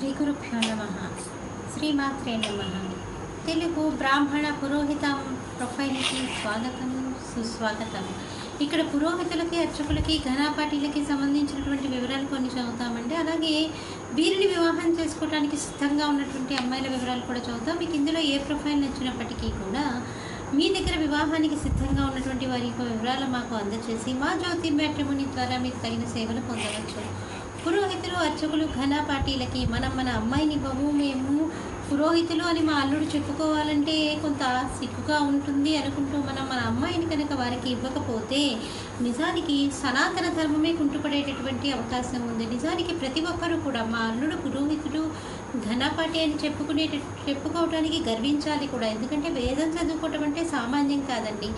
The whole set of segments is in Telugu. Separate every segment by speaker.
Speaker 1: శ్రీ గురుభ్యో నమ. శ్రీమాత్రే నమ. తెలుగు బ్రాహ్మణ పురోహిత ప్రొఫైల్కి స్వాగతం సుస్వాగతం. ఇక్కడ పురోహితులకి అర్చకులకి ఘనాపాటీలకి సంబంధించినటువంటి వివరాలు కొన్ని చదువుతామండి. అలాగే వీరిని వివాహం చేసుకోవడానికి సిద్ధంగా ఉన్నటువంటి అమ్మాయిల వివరాలు కూడా చదువుతాం. మీకు ఇందులో ఏ ప్రొఫైల్ నచ్చినప్పటికీ కూడా మీ దగ్గర వివాహానికి సిద్ధంగా ఉన్నటువంటి వారి యొక్క వివరాలు మాకు అందజేసి మా జ్యోతి మ్యాట్రిమోని ద్వారా మీకు తగిన సేవలు పొందవచ్చు. పురోహితులు అర్చకులు ఘన పార్టీలకి మనం మన అమ్మాయిని ఇవ్వము మేము పురోహితులు అని మా అల్లుడు చెప్పుకోవాలంటే కొంత సిగ్గుగా ఉంటుంది అనుకుంటూ మనం మన అమ్మాయిని కనుక వారికి ఇవ్వకపోతే నిజానికి సనాతన ధర్మమే కుంటుపడేటటువంటి అవకాశం ఉంది. నిజానికి ప్రతి ఒక్కరూ కూడా మా అల్లుడు పురోహితుడు ఘనపాటి అని చెప్పుకునే చెప్పుకోవడానికి గర్వించాలి కూడా. ఎందుకంటే వేదం చదువుకోవటం అంటే సామాన్యం కాదండి.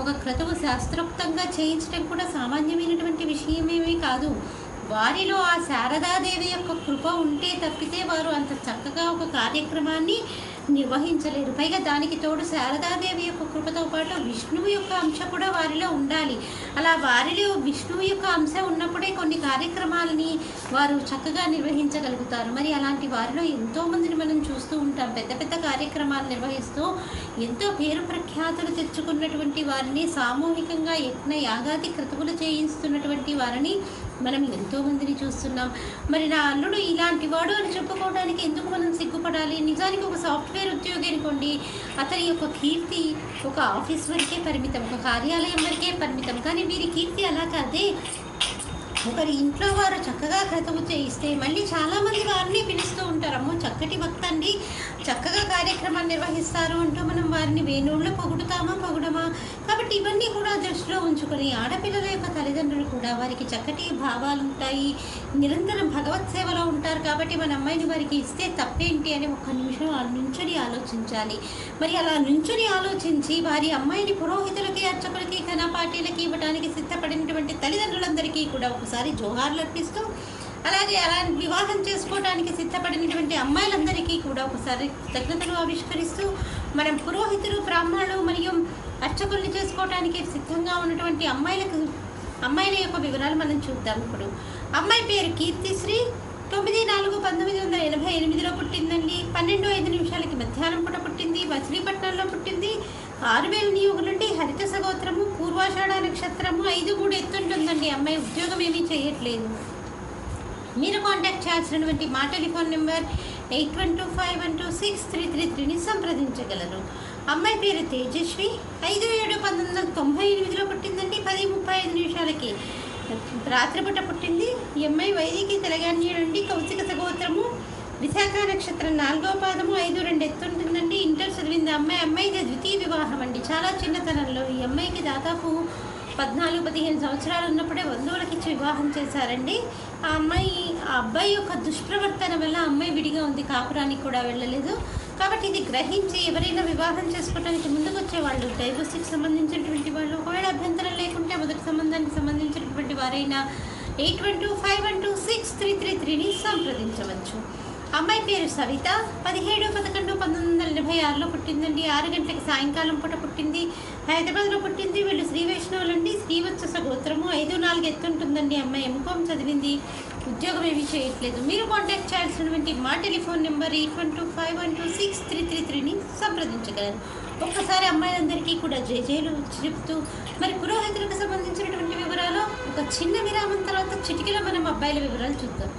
Speaker 1: ఒక క్రతువు శాస్త్రోక్తంగా చేయించడం కూడా సామాన్యమైనటువంటి విషయమేమీ కాదు. వారిలో ఆ శారదాదేవి యొక్క కృప ఉంటే తప్పితే వారు అంత చక్కగా ఒక కార్యక్రమాన్ని నిర్వహించలేరు. పైగా దానికి తోడు శారదాదేవి యొక్క కృపతో పాటు విష్ణువు యొక్క అంశ కూడా వారిలో ఉండాలి. అలా వారిలో విష్ణువు యొక్క అంశ ఉన్నప్పుడే కొన్ని కార్యక్రమాలని వారు చక్కగా నిర్వహించగలుగుతారు. మరి అలాంటి వారిలో ఎంతోమందిని మనం చూస్తూ ఉంటాం. పెద్ద పెద్ద కార్యక్రమాలు నిర్వహిస్తూ ఎంతో పేరు ప్రఖ్యాతులు తెచ్చుకున్నటువంటి వారిని సామూహికంగా యజ్ఞ యాగాది క్రతువులు చేయిస్తున్నటువంటి వారిని మనం ఎంతో మందిని చూస్తున్నాం. మరి నా అల్లుడు ఇలాంటి వాడు అని చెప్పుకోవడానికి ఎందుకు మనం సిగ్గుపడాలి? నిజానికి ఒక సాఫ్ట్వేర్ ఉద్యోగి అనుకోండి. అతని యొక్క కీర్తి ఒక ఆఫీస్ వరకే పరిమితం ఒక కార్యాలయం వరకే పరిమితం. కానీ వీరి కీర్తి అలా కాదే. ఒకరి ఇంట్లో వారు చక్కగా క్రతువు చేయిస్తే మళ్ళీ చాలామంది వారిని పిలుస్తూ ఉంటారు. అమ్మో చక్కటి భక్త అండి చక్కగా కార్యక్రమాన్ని నిర్వహిస్తారు అంటూ మనం వారిని వేణువుల్లో పొగుడుతామా పొగుడమా? కాబట్టి ఇవన్నీ కూడా దృష్టిలో ఉంచుకొని ఆడపిల్లల యొక్క తల్లిదండ్రులు కూడా వారికి చక్కటి భావాలు ఉంటాయి. నిరంతరం భగవత్ సేవలో ఉంటారు కాబట్టి మన అమ్మాయిని వారికి ఇస్తే తప్పేంటి అని ఒక్క నిమిషం ఆ నుంచుని ఆలోచించాలి. మరి అలా నుంచుని ఆలోచించి వారి అమ్మాయిని పురోహితులకి పార్టీలకి ఇవ్వడానికి సిద్ధపడినటువంటి తల్లిదండ్రులందరికీ కూడా ఒకసారి జోహార్లు అర్పిస్తూ అలాగే అలా వివాహం చేసుకోవడానికి సిద్ధపడినటువంటి అమ్మాయిలందరికీ కూడా ఒకసారి కృతజ్ఞతలు ఆవిష్కరిస్తూ మనం పురోహితులు బ్రాహ్మణులు మరియు అర్చకుల్ని చేసుకోవడానికి సిద్ధంగా ఉన్నటువంటి అమ్మాయిలకు అమ్మాయిల యొక్క వివరాలు మనం చూద్దాం ఇప్పుడు. అమ్మాయి పేరు కీర్తిశ్రీ. తొమ్మిది నాలుగు పంతొమ్మిది వందల ఎనభై ఎనిమిదిలో పుట్టిందండి. పన్నెండు ఐదు నిమిషాలకి మధ్యాహ్నం పూట పుట్టింది. మచిలీపట్నంలో పుట్టింది. ఆరు వేల నియోగులుండి హరిత సగోత్రము పూర్వాషాఢ నక్షత్రము ఐదు మూడు ఎత్తుంటుందండి. అమ్మాయి ఉద్యోగం ఏమీ చేయట్లేదు. మీరు కాంటాక్ట్ చేయాల్సినటువంటి మా telephone number eight one two five one two six three three త్రీని సంప్రదించగలరు. అమ్మాయి పేరు తేజస్వి ఐదు ఏడు పంతొమ్మిది వందల తొంభై ఎనిమిదిలో పుట్టిందండి. పది ముప్పై ఐదు నిమిషాలకి రాత్రిపూట పుట్టింది. ఈ అమ్మాయి వైదికి తెలంగాణ కౌశిక సగోత్రము విశాఖ నక్షత్రం నాలుగో పాదము ఐదు రెండు ఎత్తుంటుందండి. ఇంటర్ చదివింది అమ్మాయి. వివాహం అండి. చాలా చిన్నతనంలో ఈ అమ్మాయికి దాదాపు పద్నాలుగు పదిహేను సంవత్సరాలు ఉన్నప్పుడే బంధువులకి ఇచ్చి వివాహం చేశారండి. ఆ అమ్మాయి ఆ అబ్బాయి యొక్క దుష్ప్రవర్తన వల్ల అమ్మాయి విడిగా ఉంది. కాపురానికి కూడా వెళ్ళలేదు. కాబట్టి ఇది గ్రహించి ఎవరైనా వివాహం చేసుకోవడానికి ముందుకు వచ్చే వాళ్ళు డైవర్సిటీకి సంబంధించినటువంటి వాళ్ళు ఒకవేళ అభ్యంతరం లేకుంటే మొదటి సంబంధానికి సంబంధించినటువంటి వారైనా eight one two five one two six three three త్రీని సంప్రదించవచ్చు. అమ్మాయి పేరు సవిత పదిహేడు పదకొండు పంతొమ్మిది ఆరులో పుట్టిందండి. ఆరు గంటలకు సాయంకాలం పూట పుట్టింది. హైదరాబాద్లో పుట్టింది. వీళ్ళు శ్రీ వైష్ణవులండి శ్రీవత్స గోత్రము. ఐదు నాలుగు ఎత్తుంటుందండి అమ్మాయి ఎంకామ్ చదివింది. ఉద్యోగం ఏమీ చేయట్లేదు. మీరు కాంటాక్ట్ చేయాల్సినటువంటి మా telephone number eight one two five one two six three three త్రీని సంప్రదించగలరు. ఒక్కసారి అమ్మాయిలందరికీ కూడా జయజయలు చెప్తూ మరి పురోహితులకు సంబంధించినటువంటి వివరాలు ఒక చిన్న విరామం తర్వాత చిటికలో మనం అబ్బాయిల వివరాలు చూద్దాం.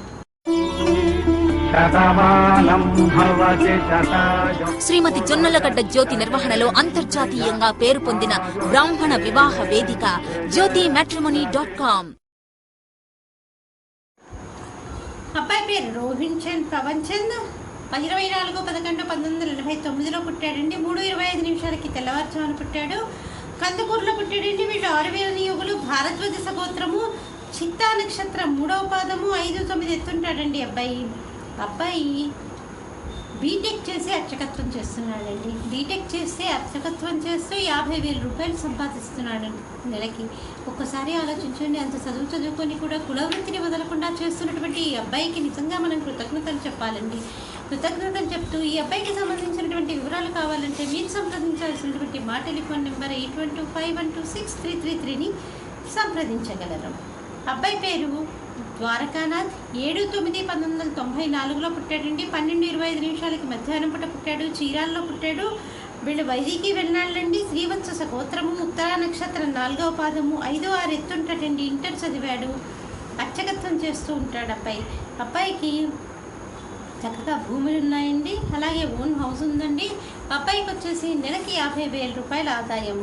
Speaker 2: శ్రీమతి జొన్నలగడ్డ జ్యోతి నిర్వహణలో అంతర్జాతీయంగా పేరు పొందిన బ్రాహ్మణ వివాహ వేదిక జ్యోతి మ్యాట్రిమోనీ డాట్ కామ్
Speaker 1: అబ్బాయి పేరు రోహిణ్ చంద్ పవన్ చంద్. ఇరవై నాలుగు పదకొండు పంతొమ్మిది వందల ఎనభై తొమ్మిదిలో పుట్టాడండి. మూడు ఇరవై ఐదు నిమిషాలకి తెల్లవారుజామున పుట్టాడు. కందుకూరులో పుట్టాడండి. వీళ్ళు ఆరు వేల నియోగులు భారద్వాజ సగోత్రము చిత్తా నక్షత్రం మూడవ పాదము ఐదు తొమ్మిది ఎత్తుంటాడండి అబ్బాయి. అబ్బాయి బీటెక్ చేసి అర్చకత్వం చేస్తున్నాడండి. బీటెక్ చేస్తే అర్చకత్వం చేస్తూ యాభై వేల రూపాయలు సంపాదిస్తున్నాడు నెలకి. ఒక్కసారి ఆలోచించండి అంత చదువు చదువుకొని కూడా కులవృత్తిని వదలకుండా చేస్తున్నటువంటి ఈ అబ్బాయికి నిజంగా మనం కృతజ్ఞతలు చెప్పాలండి. కృతజ్ఞతలు చెప్తూ ఈ అబ్బాయికి సంబంధించినటువంటి వివరాలు కావాలంటే మీరు సంప్రదించాల్సినటువంటి మా telephone number eight one two five one two six three three త్రీని సంప్రదించగలరు. అబ్బాయి పేరు ద్వారకానాథ్ ఏడు తొమ్మిది పంతొమ్మిది వందల తొంభై నాలుగులో పుట్టాడండి. పన్నెండు ఇరవై ఐదు నిమిషాలకి మధ్యాహ్నం పూట పుట్టాడు. చీరాల్లో పుట్టాడు. వీళ్ళు వైదికి వెళ్ళాళ్ళండి శ్రీవత్స సగోత్రము ఉత్తరా నక్షత్రం నాలుగవ పాదము ఐదో ఆరు ఎత్తుంటాడండి. ఇంటర్ చదివాడు. అర్చకత్వం చేస్తూ ఉంటాడు అబ్బాయి. అబ్బాయికి చక్కగా భూములు ఉన్నాయండి. అలాగే ఓన్ హౌస్ ఉందండి. అబ్బాయికి వచ్చేసి నెలకి యాభై వేల రూపాయల ఆదాయం.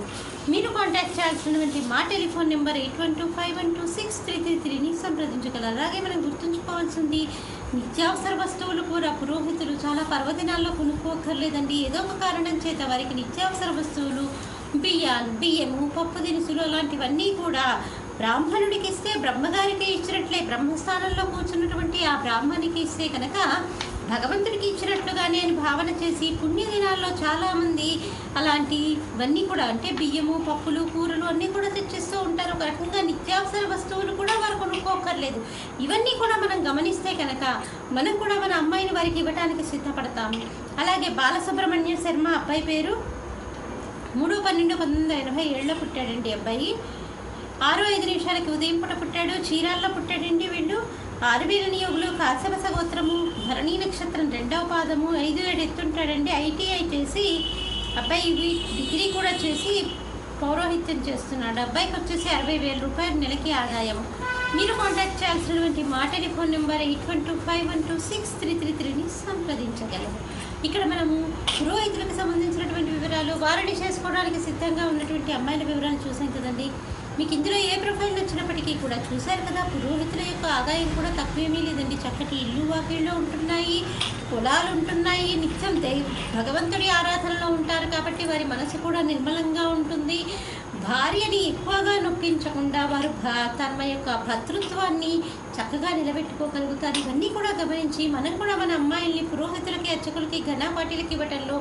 Speaker 1: మీరు కాంటాక్ట్ చేయాల్సినటువంటి మా telephone number eight one two five one two six three three three సంప్రదించగలరు? అలాగే మనం గుర్తుంచుకోవాల్సింది నిత్యావసర వస్తువులు కూడా పురోహితులు చాలా పర్వదినాల్లో కొనుక్కోకర్లేదండి ఏదో ఒక కారణం చేత వారికి నిత్యావసర వస్తువులు బియ్యాలు బియ్యము పప్పు దినుసులు అలాంటివన్నీ కూడా బ్రాహ్మణుడికి ఇస్తే బ్రహ్మగారికి ఇచ్చినట్లే బ్రహ్మస్థానంలో కూర్చున్నటువంటి ఆ బ్రాహ్మణికి ఇస్తే కనుక భగవంతుడికి ఇచ్చినట్లుగానే అని భావన చేసి పుణ్యదినాల్లో చాలామంది అలాంటివన్నీ కూడా అంటే బియ్యము పప్పులు కూరలు అన్నీ కూడా తెచ్చిస్తూ ఉంటారు. రకంగా నిత్యావసర వస్తువులు కూడా వారు కొనుక్కోకర్లేదు ఇవన్నీ కూడా మనం గమనిస్తే కనుక మనం కూడా మన అమ్మాయిని వారికి ఇవ్వడానికి సిద్ధపడతాము అలాగే బాలసుబ్రహ్మణ్య శర్మ అబ్బాయి పేరు మూడు పన్నెండు పంతొమ్మిది వందల ఎనభై ఏళ్ళలో పుట్టాడండి అబ్బాయి. ఆరు ఐదు నిమిషాలకి ఉదయం పూట పుట్టాడు చీరాల్లో పుట్టాడండి వీళ్ళు ఆరువేల నియోగులు కాశ్యపస గోత్రము భరణీ నక్షత్రం రెండవ పాదము ఐదు ఏడు ఎత్తుంటాడండి. ఐటీఐ చేసి అబ్బాయి డిగ్రీ కూడా చేసి పౌరోహిత్యం చేస్తున్నాడు అబ్బాయికి వచ్చేసి అరవై వేల రూపాయలు నెలకి ఆదాయం. మీరు కాంటాక్ట్ చేయాల్సినటువంటి మా telephone number eight one two five one two six three three త్రీని సంప్రదించగలరు ఇక్కడ మనము పురోహితులకు సంబంధించినటువంటి వివరాలు వారిని చేసుకోవడానికి సిద్ధంగా ఉన్నటువంటి అమ్మాయిల వివరాలు చూసాం కదండి. మీకు ఇందులో ఏ ప్రొఫైల్ వచ్చినప్పటికీ కూడా చూశారు కదా పురోహితుల యొక్క ఆదాయం కూడా తక్కువేమీ లేదండి. చక్కటి ఇల్లు వాకిళ్ళు ఉంటున్నాయి. కులాలు ఉంటున్నాయి నిత్యం దైవ భగవంతుడి ఆరాధనలో ఉంటారు కాబట్టి వారి మనసు కూడా నిర్మలంగా ఉంటుంది. భార్యని ఎక్కువగా నొప్పించకుండా వారు తమ యొక్క భతృత్వాన్ని చక్కగా నిలబెట్టుకోగలుగుతారు. ఇవన్నీ కూడా గమనించి మనం కూడా మన అమ్మాయిల్ని పురోహితులకి అర్చకులకి ఘనాపాటీలకి ఇవ్వటంలో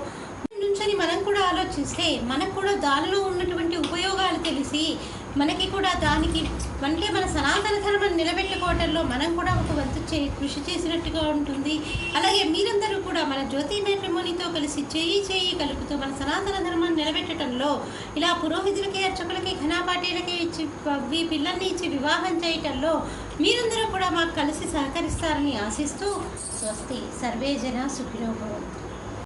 Speaker 1: కూర్చొని మనం కూడా ఆలోచిస్తే మనకు కూడా దానిలో ఉన్నటువంటి ఉపయోగాలు తెలిసి మనకి కూడా దానికి అంటే మన సనాతన ధర్మం నిలబెట్టుకోవడంలో మనం కూడా ఒక వంతు చే కృషి చేసినట్టుగా ఉంటుంది. అలాగే మీరందరూ కూడా మన జ్యోతి మ్యాట్రిమోనీతో కలిసి చేయి చేయి కలుపుతూ మన సనాతన ధర్మాన్ని నిలబెట్టడంలో ఇలా పురోహితులకి అర్చకులకి ఘనాపాటీలకి ఇచ్చి ఈ పిల్లల్ని ఇచ్చి వివాహం చేయటంలో మీరందరూ కూడా మాకు కలిసి సహకరిస్తారని ఆశిస్తూ స్వస్తి. సర్వే జన భవంతు.